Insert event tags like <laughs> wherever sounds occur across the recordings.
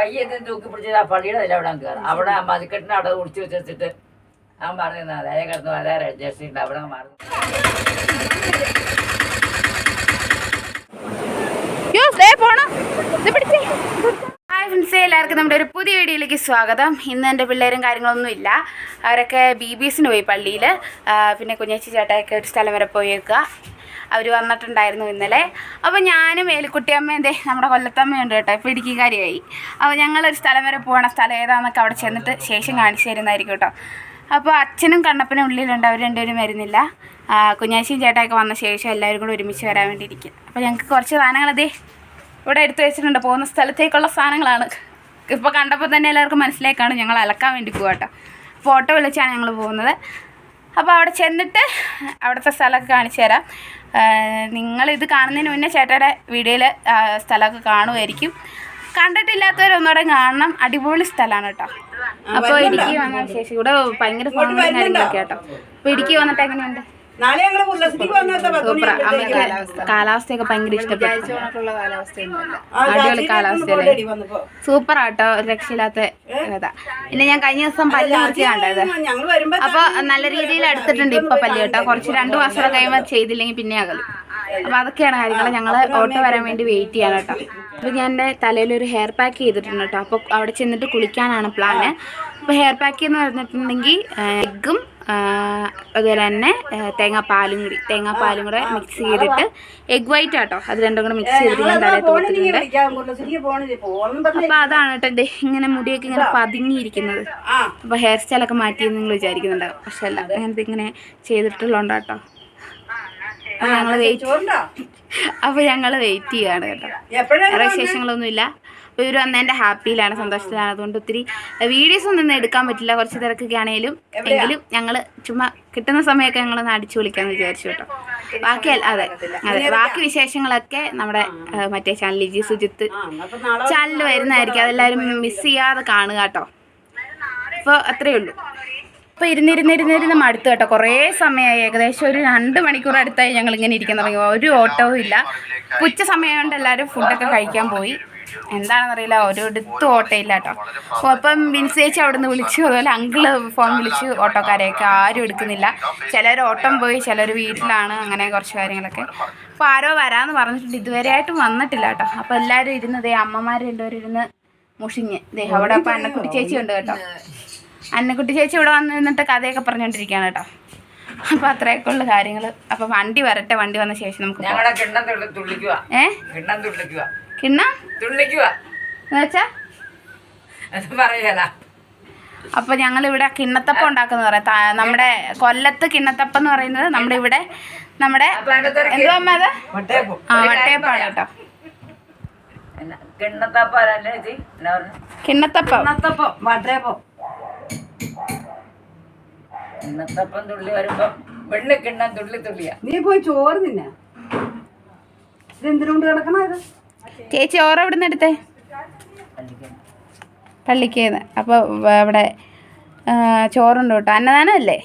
പയ്യെ തൂക്കി പിടിച്ചത് ആ പള്ളിയുടെ അതിൽ അവിടെ കയറാം. അവിടെ ആ മതിക്കെട്ടിന് അവിടെ ഒളിച്ചു വെച്ചിട്ട് അവൻ പറഞ്ഞു അതേ കിടന്നു അതേ രജിസ്റ്റർ ഉണ്ട് അവിടെ മാറുന്നു പിടിച്ചേ. ഫ്രണ്ട്സ് എല്ലാവർക്കും നമ്മുടെ ഒരു പുതിയ വീഡിയോയിലേക്ക് സ്വാഗതം. ഇന്ന് എന്റെ പിള്ളേരും കാര്യങ്ങളൊന്നും ഇല്ല. അവരൊക്കെ ബി ബി എസിന് പോയി പള്ളിയിൽ പിന്നെ കുഞ്ഞേച്ചി ചേട്ടായൊക്കെ ഒരു സ്ഥലം വരെ പോയേക്കുക. അവർ വന്നിട്ടുണ്ടായിരുന്നു ഇന്നലെ. അപ്പോൾ ഞാനും ഏലിക്കുട്ടിയമ്മ എന്തേ നമ്മുടെ കൊല്ലത്തമ്മയുണ്ട് കേട്ടോ ഇപ്പോൾ ഇടുക്കിക്കാരിയായി. അപ്പോൾ ഞങ്ങളൊരു സ്ഥലം വരെ പോകണ സ്ഥലം ഏതാണെന്നൊക്കെ അവിടെ ചെന്നിട്ട് ശേഷം കാണിച്ചു തരുന്നതായിരിക്കും കേട്ടോ. അപ്പോൾ അച്ഛനും കണ്ണപ്പനും ഉള്ളിലുണ്ട് അവർ രണ്ടുപേരും വരുന്നില്ല. കുഞ്ഞാശിയും ചേട്ടായൊക്കെ വന്ന ശേഷം എല്ലാവരും കൂടെ ഒരുമിച്ച് വരാൻ വേണ്ടി ഇരിക്കും അപ്പോൾ ഞങ്ങൾക്ക് കുറച്ച് സാധനങ്ങൾ അതേ ഇവിടെ എടുത്തു വെച്ചിട്ടുണ്ട് പോകുന്ന സ്ഥലത്തേക്കുള്ള സാധനങ്ങളാണ്. ഇപ്പോൾ കണ്ടപ്പോൾ തന്നെ എല്ലാവർക്കും മനസ്സിലാക്കാണ് ഞങ്ങൾ അലക്കാൻ വേണ്ടി പോകാം കേട്ടോ. ഫോട്ടോ വിളിച്ചാണ് ഞങ്ങൾ പോകുന്നത്. അപ്പോൾ അവിടെ ചെന്നിട്ട് അവിടുത്തെ സ്ഥലമൊക്കെ കാണിച്ചു തരാം. നിങ്ങളിത് കാണുന്നതിന് മുന്നേ ചേട്ടയുടെ വീഡിയോയിൽ സ്ഥലമൊക്കെ കാണുമായിരിക്കും. കണ്ടിട്ടില്ലാത്തവരൊന്നുകൂടെ കാണണം. അടിപൊളി സ്ഥലമാണ് കേട്ടോ. അപ്പോൾ ഇടുക്കി വന്ന ശേഷം ഇവിടെ ഭയങ്കര ഫോണും കാര്യങ്ങളൊക്കെ കേട്ടോ അപ്പോൾ ഇടുക്കി വന്നിട്ട് എങ്ങനെയുണ്ട്? കാലാവസ്ഥയൊക്കെ ഭയങ്കര ഇഷ്ടപ്പെട്ടു. അടിപൊളി കാലാവസ്ഥയല്ലേ? സൂപ്പർ ആട്ടോ രക്ഷയില്ലാത്ത ഇതാ. പിന്നെ ഞാൻ കഴിഞ്ഞ ദിവസം പല്ല് മുറിച്ച് കണ്ടത് അപ്പൊ നല്ല രീതിയിൽ എടുത്തിട്ടുണ്ട് ഇപ്പൊ പല്ല് കേട്ടോ. കുറച്ച് രണ്ടു മാസം കഴിയുമ്പോൾ ചെയ്തില്ലെങ്കിൽ പിന്നെ അകലും അപ്പൊ അതൊക്കെയാണ് കാര്യങ്ങൾ ഞങ്ങൾ ഓട്ടോ വരാൻ വേണ്ടി വെയിറ്റ് ചെയ്യാൻ കേട്ടോ. അപ്പൊ ഞാൻ എന്റെ തലയിൽ ഒരു ഹെയർ പാക്ക് ചെയ്തിട്ടുണ്ട് കേട്ടോ. അപ്പോൾ അവിടെ ചെന്നിട്ട് കുളിക്കാനാണ് പ്ലാന് അപ്പോൾ ഹെയർ പാക്ക് എന്ന് പറഞ്ഞിട്ടുണ്ടെങ്കിൽ എഗ്ഗും അതുപോലെ തന്നെ തേങ്ങാപ്പാലും കൂടി തേങ്ങാപ്പാലും കൂടെ മിക്സ് ചെയ്തിട്ട് എഗ് വൈറ്റ് ആട്ടോ. അത് രണ്ടും കൂടെ മിക്സ് ചെയ്തിട്ട് ഞാൻ തലയിൽ അപ്പൊ അതാണ് കേട്ടോ എന്റെ ഇങ്ങനെ മുടിയൊക്കെ ഇങ്ങനെ പതുങ്ങിയിരിക്കുന്നത്. ആ. അപ്പൊ ഹെയർ സ്റ്റൈൽ ഒക്കെ മാറ്റിയെന്ന് നിങ്ങൾ വിചാരിക്കുന്നുണ്ടാവും. പക്ഷെ അല്ല അങ്ങനത്തെ ഇങ്ങനെ ചെയ്തിട്ടുള്ളതുകൊണ്ടാട്ടോ അപ്പൊ ഞങ്ങൾ വെയിറ്റ് ചോറുണ്ടോ അപ്പൊ ഞങ്ങൾ വെയിറ്റ് ചെയ്യാണ് കേട്ടോ. വേറെ വിശേഷങ്ങളൊന്നുമില്ല. അപ്പോൾ ഇവർ വന്നതിന്റെ ഹാപ്പിയിലാണ് സന്തോഷത്തിലാണ്. അതുകൊണ്ട് ഒത്തിരി വീഡിയോസ് ഒന്നും ഇന്ന് എടുക്കാൻ പറ്റില്ല. കുറച്ച് തിരക്കൊക്കെ ആണെങ്കിലും എങ്കിലും ഞങ്ങൾ ചുമ്മാ കിട്ടുന്ന സമയമൊക്കെ ഞങ്ങളൊന്ന് അടിച്ചു വിളിക്കാമെന്ന് വിചാരിച്ചു കേട്ടോ. ബാക്കി അതെ അതെ. ബാക്കി വിശേഷങ്ങളൊക്കെ നമ്മുടെ മറ്റേ ചാനൽ ലിജി സുജിത്ത് ചാനൽ വരുന്നതായിരിക്കും. അതെല്ലാവരും മിസ് ചെയ്യാതെ കാണുക കേട്ടോ. അപ്പോൾ അത്രയേ ഉള്ളൂ. അപ്പോൾ ഇരുന്നിരുന്നിരുന്നിരുന്ന് മടുത്തു കേട്ടോ. കുറേ സമയമായി ഏകദേശം ഒരു രണ്ട് മണിക്കൂർ അടുത്തായി ഞങ്ങൾ ഇങ്ങനെ ഇരിക്കാൻ തുടങ്ങി. ഒരു ഓട്ടവും ഇല്ല. ഉച്ച സമയം കൊണ്ട് എല്ലാവരും ഫുഡൊക്കെ കഴിക്കാൻ പോയി. എന്താണെന്നറിയില്ല ഓട്ടോ ഇല്ല കേട്ടോ അപ്പോൾ അപ്പം വിൻസേച്ച് അവിടെ നിന്ന് വിളിച്ചു അതുപോലെ അങ്കിൾ ഫോൺ വിളിച്ചു ഓട്ടോക്കാരെയൊക്കെ ആരും എടുക്കുന്നില്ല. ചിലർ ഓട്ടം പോയി ചിലർ വീട്ടിലാണ് അങ്ങനെ കുറച്ച് കാര്യങ്ങളൊക്കെ. അപ്പോൾ ആരോ വരാമെന്ന് പറഞ്ഞിട്ടുണ്ട് ഇതുവരെയായിട്ടും വന്നിട്ടില്ല കേട്ടോ അപ്പോൾ എല്ലാവരും ഇരുന്ന് ദേ അമ്മമാർ രണ്ടുപേരും ഇരുന്ന് മുഷിഞ്ഞ്. ദേ അവിടെ അപ്പോൾ അന്നക്കുട്ടി ചേച്ചി ഉണ്ട് കേട്ടോ. അന്നക്കുട്ടി ചേച്ചി ഇവിടെ വന്ന് നിന്നിട്ട് കഥയൊക്കെ പറഞ്ഞുകൊണ്ടിരിക്കുകയാണ് കേട്ടോ. അപ്പൊ അത്രയൊക്കെ ഉള്ള കാര്യങ്ങൾ അപ്പൊ വണ്ടി വരട്ടെ വണ്ടി വന്ന ശേഷം നമുക്ക് പോകാം. ഞങ്ങളുടെ ഞങ്ങൾ ഇവിടെ കിണ്ണത്തപ്പം ഉണ്ടാക്കുന്ന പറയാം. നമ്മുടെ കൊല്ലത്ത് കിണ്ണത്തപ്പം എന്ന് പറയുന്നത് നമ്മുടെ ഇവിടെ നമ്മുടെ അപ്പൊ എന്തുവാ അത്? ആ വട്ടയപ്പാണ് കേട്ടോ. കിണ്ണത്തപ്പം കിണ്ണത്തപ്പം. വട്ടയപ്പം. കിണ്ണത്തപ്പം തുള്ളി വരുമ്പോ വെള്ളി കിണ്ണം തുള്ളി തുള്ളിയാ. നീ പോയി ചോറ് തിന്നെ. ഇത് കിടക്കണ ഇത് ചേച്ചി ഓറ ഇവിടെ നിന്ന് എടുത്തേ? പള്ളിക്കേന്ന്. അപ്പോൾ അവിടെ ചോറുണ്ട് കേട്ടോ. അന്നദാനം അല്ലേ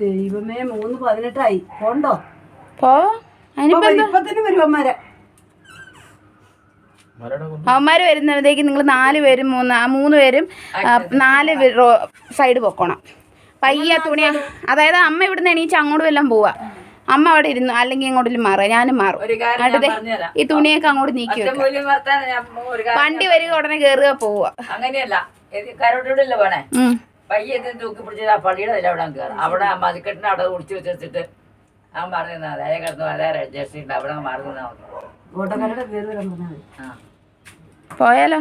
ദൈവമേ മൂന്ന് പതിനെട്ടായി. പോണ്ടോ? അവന്മാർ വരുന്നതേക്ക് നിങ്ങൾ നാല് പേരും മൂന്ന് ആ മൂന്ന് പേരും നാല് സൈഡ് പൊക്കണം. പയ്യ തുണി അതായത് അമ്മ ഇവിടുന്ന് എണീച്ച് അങ്ങോട്ടും എല്ലാം പോവാ. അമ്മ അവിടെ ഇരുന്നു അല്ലെങ്കിൽ ഇങ്ങോട്ടും മാറുക. ഞാനും മാറും. ഒരു കാര്യം ഞാൻ എന്നിട്ട് ഈ തുണിയൊക്കെ അങ്ങോട്ട് നീക്കി വണ്ടി വരിക ഉടനെ കയറുക പോവുക. അങ്ങനെയല്ല. പയ്യെ തൂക്കി പിടിച്ചത് ആ പള്ളിയുടെ അവിടെ കയറാം അവിടെ ആ മതിക്കെട്ടിന് അവിടെ ഒളിച്ചു വെച്ചിട്ട് അവൻ പറഞ്ഞു അതേ കിടന്നു അതേ രജിസ്റ്റർ ഉണ്ട് അവിടെ മാറുന്ന ഓട്ടക്കാരുടെ പേര് വരാൻ ആ. പോയാലോ?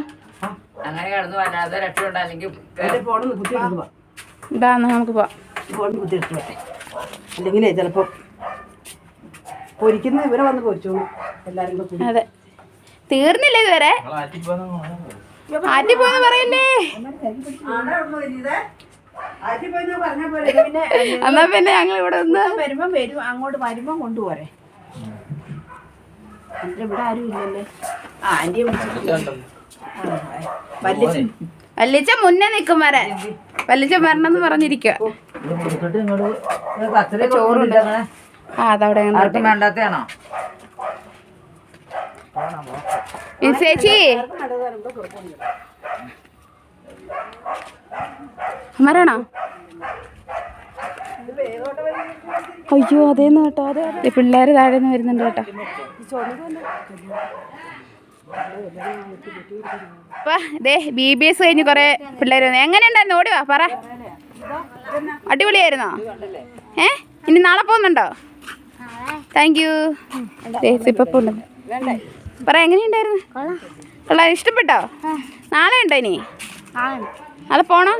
അങ്ങനെ കിടന്നു വരാതെ രക്ഷയുണ്ട് അല്ലെങ്കിൽ നമുക്ക് പോവാം. ചിലപ്പോ പൊരിക്കുന്ന ഇവരെ വന്ന് പൊരിച്ചു എല്ലാരും കൂടെ. അതെ. തീർന്നില്ല ഇതുവരെ? ആറ്റിപ്പോന്ന് പറയല്ലേ? എന്ന് പിന്നെ ഞങ്ങൾ ഇവിടെ ഒന്ന് വരുമ്പം വരും. അങ്ങോട്ട് വരുമ്പം കൊണ്ടുപോരെ. എന്റെ ഇവിടെ ആരും ഇല്ലല്ലേ? ആ ആന്റിയെ വല്യച്ഛൻ. വല്ലിച്ച മുന്നേ നിൽക്കും വരെ. വല്ലിച്ച വരണമെന്ന് പറഞ്ഞിരിക്കുക ചോറുണ്ട്. ആ അതവിടെ അങ്ങനെ ആർക്കും വേണ്ടാത്തയാണോ ചേച്ചി. അമരാണോ? അയ്യോ അതേന്ന് കേട്ടോ അതെ അതെ പിള്ളേർ താഴെ നിന്ന് വരുന്നുണ്ട് കേട്ടോ. ദേ ബി ബി എസ് കഴിഞ്ഞ് കൊറേ പിള്ളേർ വന്നു. എങ്ങനെയുണ്ടായിരുന്നു? ഓടിവാ പറ. അടിപൊളിയായിരുന്നോ? ഏ? ഇനി നാളെ പോകുന്നുണ്ടോ? താങ്ക് യു സിപ്പപ്പ് ഉണ്ട്. പറ എങ്ങനെയുണ്ടായിരുന്നു? കൊള്ളാം. ഇഷ്ടപ്പെട്ടോ? നാളെ ഉണ്ടോ ഇനി? നാളെ പോണോ?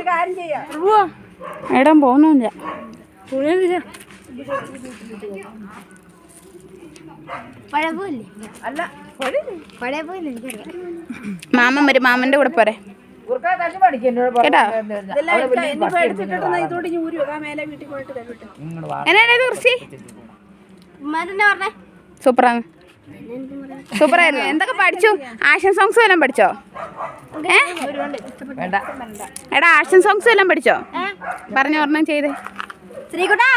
എടാൻ പോകുന്നില്ല മാമൻ വരും. മാമന്റെ കൂടെ പോരെ. എന്നാ കേട്ടോ? കുറിച്ച് സൂപ്പറാണ്. സൂപ്പറായിരുന്നു. എന്തൊക്കെ പഠിച്ചു? ആക്ഷൻ സോങ്സ് വല്ലതും പഠിച്ചോ? ഏ? വേണ്ട. എടാ ആക്ഷൻ സോങ്സ് വല്ലതും പഠിച്ചോ? പറഞ്ഞു ഒരെണ്ണം ചെയ്ത്. ശ്രീകുട്ടാ?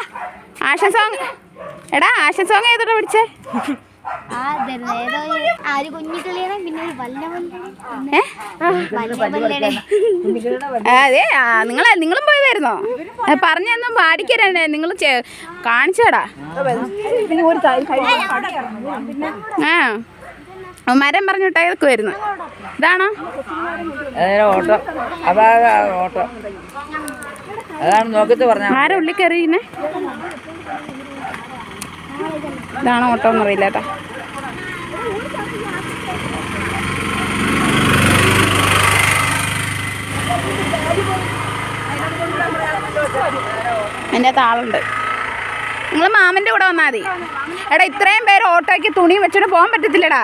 ആക്ഷൻ സോങ് എടാ ആക്ഷൻ സോങ് ഏതോടെ പഠിച്ചേ? ആ ഇതായിരുന്നു. ഏതോ ഒരു- ആ ഒരു കുഞ്ഞു കിളിയാണ്? പിന്നെ ഒരു വല്ല ഏ? വല്ല ആ, അതെ നിങ്ങൾ നിങ്ങളെ നിങ്ങളും പോയതായിരുന്നോ? പറഞ്ഞൊന്നും പാടിക്കരണ്ടേ നിങ്ങൾ കാണിച്ചടാ പിന്നെ ഒരു തൈ ആ മരം പറഞ്ഞു വരുന്നു. ഇതാണോ? ഓട്ടോ. അതാ ഓട്ടോ. അതാണ് നോക്കിട്ട് പറഞ്ഞ ആരാ ഉള്ളിൽ കയറിയുന്നേ ഇതാണോ ഓട്ടോ എന്ന് അറിയില്ല കേട്ടോ. എന്റെ താളുണ്ട് നിങ്ങൾ മാമന്റെ കൂടെ വന്നാൽ മതി. എടാ ഇത്രയും പേര് ഓട്ടോയ്ക്ക് തുണി വെച്ചിട്ട് പോകാൻ പറ്റത്തില്ലടാ.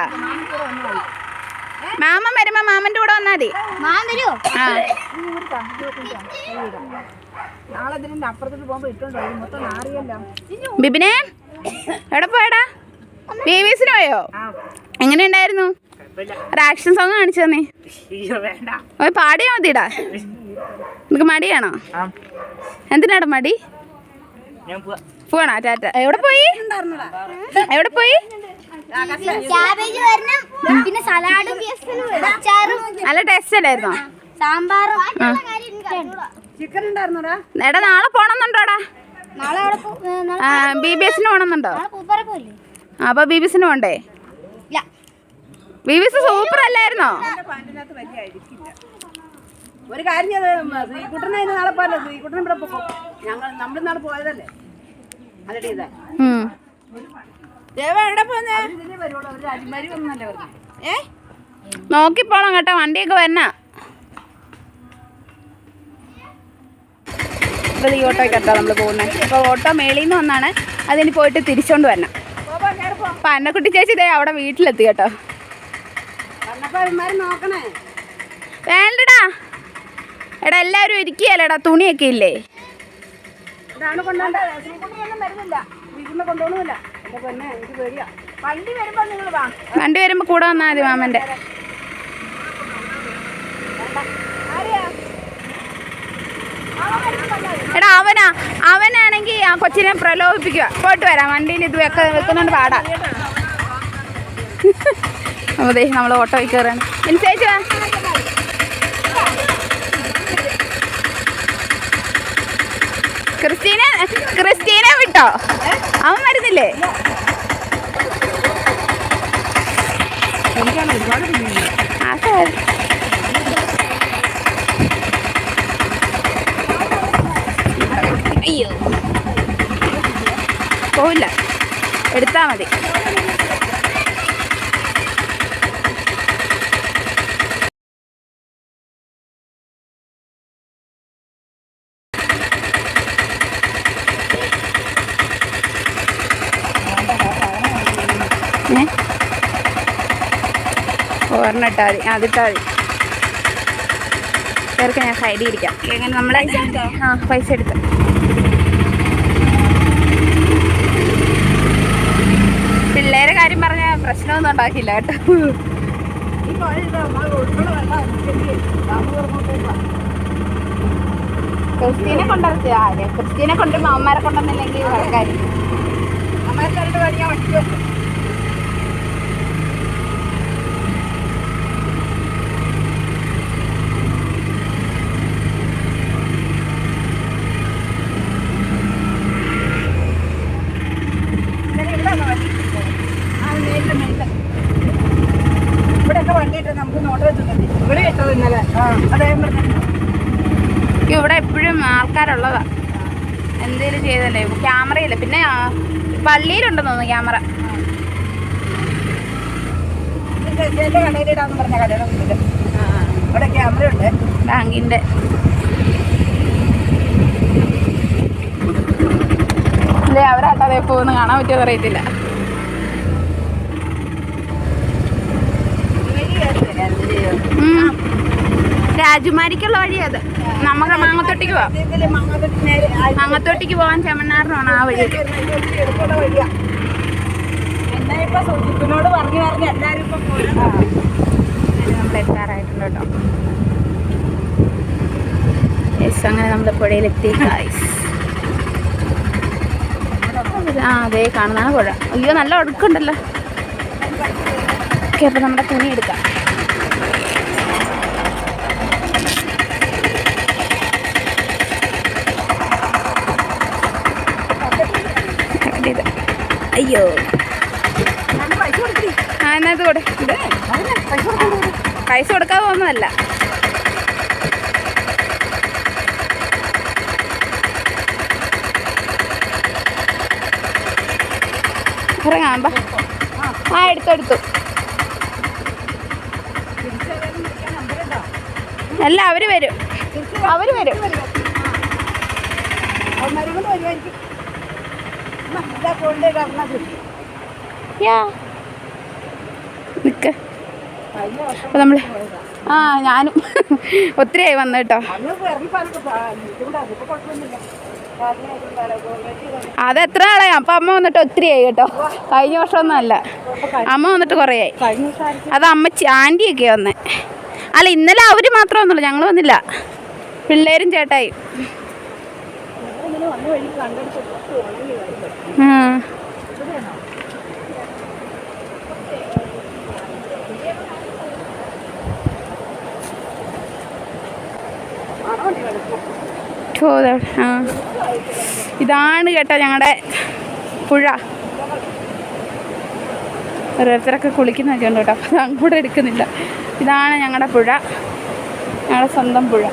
മാമൻ വരുമ്പോൾ മാമന്റെ കൂടെ വന്നാൽ മതി. ആ. നാളെ അപ്പുറത്തോട്ട് പോകുമ്പോ ഇട്ടുണ്ടോ മൊത്തം നാറിയല്ലോ. ബിബിനെ? എവിടെ പോയടാ ബേബീസിന് പോയോ എങ്ങനെയുണ്ടായിരുന്നു ഒരു ആക്ഷൻ സോങ് കാണിച്ചു തന്നെ. വേണ്ട. ഓ പാടിയാ മതിടാ. നിനക്ക് മടിയാണോ എന്തിനാട മടി? പോണോ ടാറ്റ. എവിടെ പോയി? എവിടെ പോയി? പിന്നെ സലാഡും അച്ചാറും. നല്ല ടേസ്റ്റ് അല്ലായിരുന്നോ? സാമ്പാറും. ചിക്കൻ ഉണ്ടായിരുന്നോടാ? എടാ നാളെ പോണമെന്നുണ്ടോടാ ബി ബി എസിന് പോണമെന്നുണ്ടോ നാളെ പൂപ്പാറ പോലെ അപ്പോൾ ബി ബി എസിന് പോണ്ടേ? ഇല്ല. ബി ബി എസ് സൂപ്പർ അല്ലായിരുന്നോ? ഒരു കാര്യം ചെയ്ത് ശ്രീകുട്ടനെ നാളെ ശ്രീകുട്ടൻ ഇവിടെ ഞങ്ങൾ നമ്മൾ നാളെ പോയതല്ലേ? അതടി ഇതാ. ദേവ എവിടെ പോന്നെ? നോക്കിപ്പോണം കേട്ടോ വണ്ടിയൊക്കെ വരണ. ഇപ്പോൾ ഈ ഓട്ടോയ്ക്കട്ടോ നമ്മൾ പോകുന്നത് അപ്പോൾ ഓട്ടോ മേളിൽ നിന്ന് വന്നാണ് അതിന് പോയിട്ട് തിരിച്ചോണ്ട് വരണം. അപ്പം അന്നക്കുട്ടി ചേച്ചി ഇതേ അവിടെ വീട്ടിലെത്തി കേട്ടോ. വേണ്ടടാ. എടാ എല്ലാവരും ഇരിക്കുകയല്ലേടാ തുണിയൊക്കെ ഇല്ലേ? ഇതാണ് ഒന്നും വരുന്നില്ല. കൊണ്ടുപോകണമില്ല പൊന്നെ എനിക്ക് പേടിയാ. വണ്ടി വരുമ്പോ നിങ്ങൾ വാ. വണ്ടി വരുമ്പോൾ കൂടെ വന്നാൽ മതി മാമന്റെ എടാ അവനാ. അവനാണെങ്കിൽ ആ കൊച്ചിനെ പ്രലോഭിപ്പിക്കുക. പോയിട്ട് വരാം. വണ്ടിയിൽ ഇത് വെക്ക വെക്കുന്നുണ്ട് പാടാ. അതെ നമ്മൾ ഓട്ടോയിൽ കയറാണ് അനുസരിച്ച് ക്രിസ്റ്റീന ക്രിസ്റ്റീനെ ക്രിസ്റ്റീനെ വിട്ടോ? അവൻ വരുന്നില്ലേ? ആ സാർ അയ്യോ പോവില്ല എടുത്താൽ മതി. ഒരെണ്ണം ഇട്ടാൽ മതി. അതിട്ടാൽ മതി. പേർക്ക് ഞാൻ സൈഡിൽ ഇരിക്കാം. എങ്ങനെ? നമ്മളെ ആ പൈസ എടുത്ത് പിള്ളേരെ കാര്യം പറഞ്ഞ പ്രശ്നമൊന്നും ഉണ്ടാക്കില്ല കേട്ടോ. ക്രിസ്റ്റീനെ കൊണ്ടിറച്ചി ആരെ? ക്രിസ്റ്റീനെ കൊണ്ട് അമ്മമാരെ കൊണ്ടുവന്നില്ലെങ്കിൽ വഴക്കായിരിക്കും. അമ്മ രണ്ട് വഴിയാ വണ്ടി ഇവിടെ ഇട്ടത് ഇന്നലെ അതെ ഞാൻ പറഞ്ഞത്. ഇവിടെ എപ്പോഴും ആൾക്കാരുള്ളതാ എന്തേലും ചെയ്തല്ലേ? ക്യാമറയില്ല? പിന്നെ പള്ളിയിലുണ്ടെന്ന് തോന്നുന്നു ക്യാമറ. ബാങ്കിന്റെ. അല്ലേ അവരാട്ടോ അതേ പോകുന്ന. കാണാൻ പറ്റുമോ അറിയത്തില്ല. രാജുമാരിക്കുള്ള വഴി നമുക്ക് മാങ്ങത്തൊട്ടിക്ക് പോവാം. മാങ്ങത്തൊട്ടിക്ക് പോവാൻ ചെമ്മണ്ണാറിനാണ് ആ വഴി. എന്നാ ഇപ്പൊ സുജിത്തിനോട് പറഞ്ഞു പറഞ്ഞു എല്ലാരും ഇപ്പൊ നമ്മൾ എത്താറായിട്ടുണ്ട് കേട്ടോ. യെസ് അങ്ങനെ നമ്മുടെ പുഴയിലെത്തി ഗായ്സ് ആ അതേ കാണുന്നതാണ് പുഴ. അയ്യോ നല്ല ഒഴുക്കുണ്ടല്ലോ. ഓക്കെ അപ്പോൾ നമ്മുടെ തുണി എടുക്കാം. അയ്യോ. ആ എന്നാ ഇത് കൊടു. പൈസ കൊടുക്കാതെ ഒന്നുമല്ല ഇറങ്ങാം ബാ ആ എടുത്തെടുത്തു എടുത്തു. അല്ല അവർ വരും. അവർ വരും. അവന്മാരും കൊണ്ട് വരുമായിരിക്കും അമ്മ, ഇതാ കൊണ്ട് യാ. ആ ഞാനും <laughs> ഒത്തിരിയായി വന്നു കേട്ടോ. അതെത്ര ആളായി അപ്പൊ അമ്മ വന്നിട്ട് ഒത്തിരിയായി കേട്ടോ. കഴിഞ്ഞ വർഷമൊന്നും അല്ല. അമ്മ വന്നിട്ട് കുറേ ആയി അത് അമ്മച്ചി ആന്റിയൊക്കെ വന്നേ. അല്ല ഇന്നലെ അവർ മാത്രം വന്നുള്ളൂ. ഞങ്ങൾ വന്നില്ല. പിള്ളേരും ചേട്ടായി. വന്ന വഴി കണ്ടെടുത്ത് ഇതാണ് കേട്ടോ ഞങ്ങളുടെ പുഴ. ഓരോരുത്തരൊക്കെ കുളിക്കുന്നൊക്കെ ഉണ്ട് കേട്ടോ അപ്പോൾ അങ്ങോട്ട് എടുക്കുന്നില്ല. ഇതാണ് ഞങ്ങളുടെ പുഴ. ഞങ്ങളുടെ സ്വന്തം പുഴ.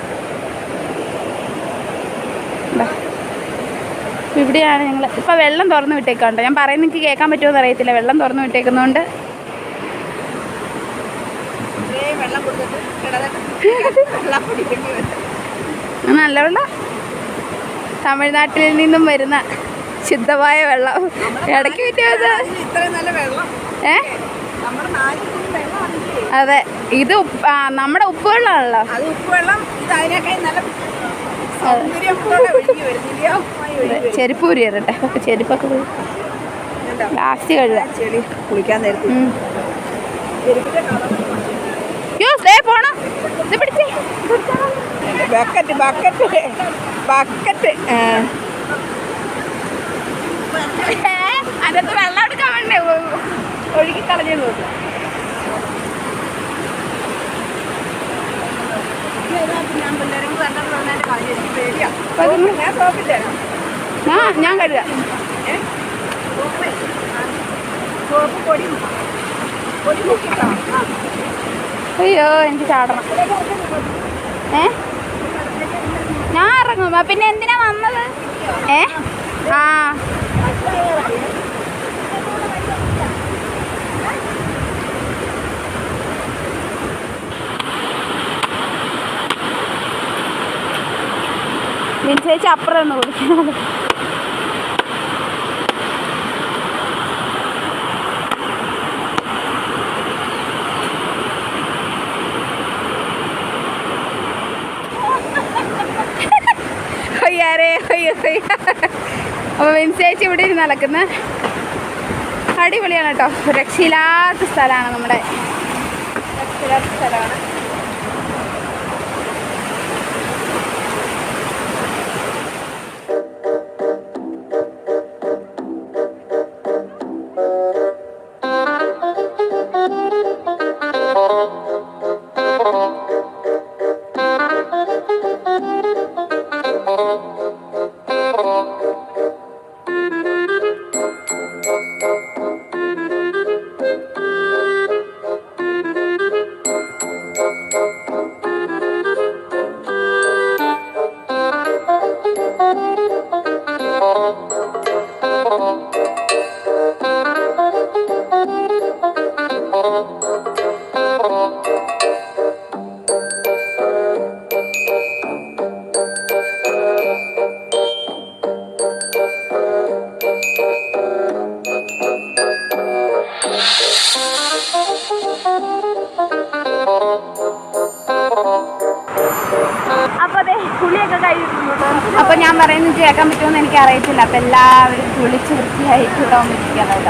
ഇപ്പൊ ഇവിടെയാണ് ഞങ്ങൾ ഇപ്പം വെള്ളം തുറന്ന് വിട്ടേക്കാണ്ട് ഞാൻ പറയുന്നത് എനിക്ക് കേൾക്കാൻ പറ്റുമോ എന്ന് അറിയത്തില്ല. വെള്ളം തുറന്ന് വിട്ടേക്കുന്നതുകൊണ്ട്. നല്ല വെള്ളം തമിഴ്നാട്ടിൽ നിന്നും വരുന്ന ശുദ്ധമായ വെള്ളം. ഇടയ്ക്ക് പറ്റിയത് ഏ? അതെ. ഇത് നമ്മുടെ ഉപ്പ് വെള്ളമാണല്ലോ. ചെരുപ്പ് ഊരി ചെരുപ്പൊക്കെ പോയി. ലാസ്റ്റ് കഴുകാം കുളിക്കാൻ നേരത്തെ. ഉം. യോ ദേ പോണം? ഇത് പിടിച്ചേ. ബക്കറ്റ് ബക്കറ്റ് ബക്കറ്റ് അതിനകത്ത് വെള്ളം എടുക്കാൻ വേണ്ടേ? ഒഴുകി കളഞ്ഞു നോക്കും ഞാൻ പിള്ളേരും ആ ഞാൻ കരുതാം. അയ്യോ എനിക്ക് ചാടണം. ഏ? ഞാൻ ഇറങ്ങും. പിന്നെ എന്തിനാ വന്നത്? ഏ? ആ. ചേച്ചി അപ്പുറം ഒന്ന് കുടിക്കുന്നത് അപ്പോൾ വെൻസേച്ചി ഇവിടെ ഇരുന്ന് നടക്കുന്ന. അടിപൊളിയാണ് കേട്ടോ. രക്ഷയില്ലാത്ത സ്ഥലമാണ് നമ്മുടെ. രക്ഷയില്ലാത്ത സ്ഥലമാണ്. Thank you. അറിയത്തില്ല. അപ്പൊ എല്ലാവരും കുളിച്ച് വൃത്തിയായിട്ട് കളിക്കുന്നത്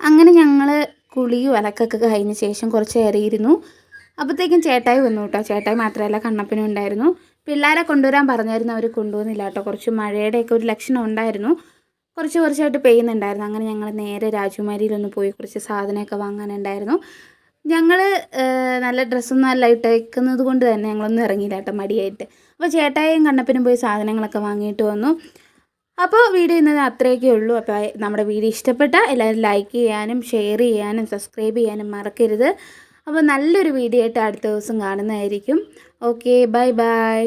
അങ്ങനെ ഞങ്ങൾ കുളിയും അലക്കൊക്കെ കഴിഞ്ഞ ശേഷം കുറച്ച് ഏറിയിരുന്നു. അപ്പോഴത്തേക്കും ചേട്ടായി വന്നു കേട്ടോ. ചേട്ടായി മാത്രമല്ല കണ്ണപ്പനും ഉണ്ടായിരുന്നു. പിള്ളേരെ കൊണ്ടുവരാൻ പറഞ്ഞായിരുന്നു അവർ കൊണ്ടുവന്നില്ല കേട്ടോ. കുറച്ച് മഴയുടെയൊക്കെ ഒരു ലക്ഷണം ഉണ്ടായിരുന്നു. കുറച്ച് കുറച്ചായിട്ട് പെയ്യുന്നുണ്ടായിരുന്നു. അങ്ങനെ ഞങ്ങൾ നേരെ രാജകുമാരിയിലൊന്ന് പോയി കുറച്ച് സാധനമൊക്കെ വാങ്ങാനുണ്ടായിരുന്നു. ഞങ്ങൾ നല്ല ഡ്രസ്സൊന്നും അല്ല ഇട്ടേക്കുന്നത് കൊണ്ട് തന്നെ ഞങ്ങളൊന്നും ഇറങ്ങിയില്ല കേട്ടോ മടിയായിട്ട്. അപ്പോൾ ചേട്ടായും കണ്ണപ്പനും പോയി സാധനങ്ങളൊക്കെ വാങ്ങിയിട്ട് വന്നു. അപ്പോൾ വീഡിയോ ഇന്നത് അത്രയൊക്കെ ഉള്ളൂ. അപ്പോൾ നമ്മുടെ വീഡിയോ ഇഷ്ടപ്പെട്ട എല്ലാവരും ലൈക്ക് ചെയ്യാനും ഷെയർ ചെയ്യാനും സബ്സ്ക്രൈബ് ചെയ്യാനും മറക്കരുത്. അപ്പോൾ നല്ലൊരു വീഡിയോ ആയിട്ട് അടുത്ത ദിവസം കാണുന്നതായിരിക്കും. Okay bye bye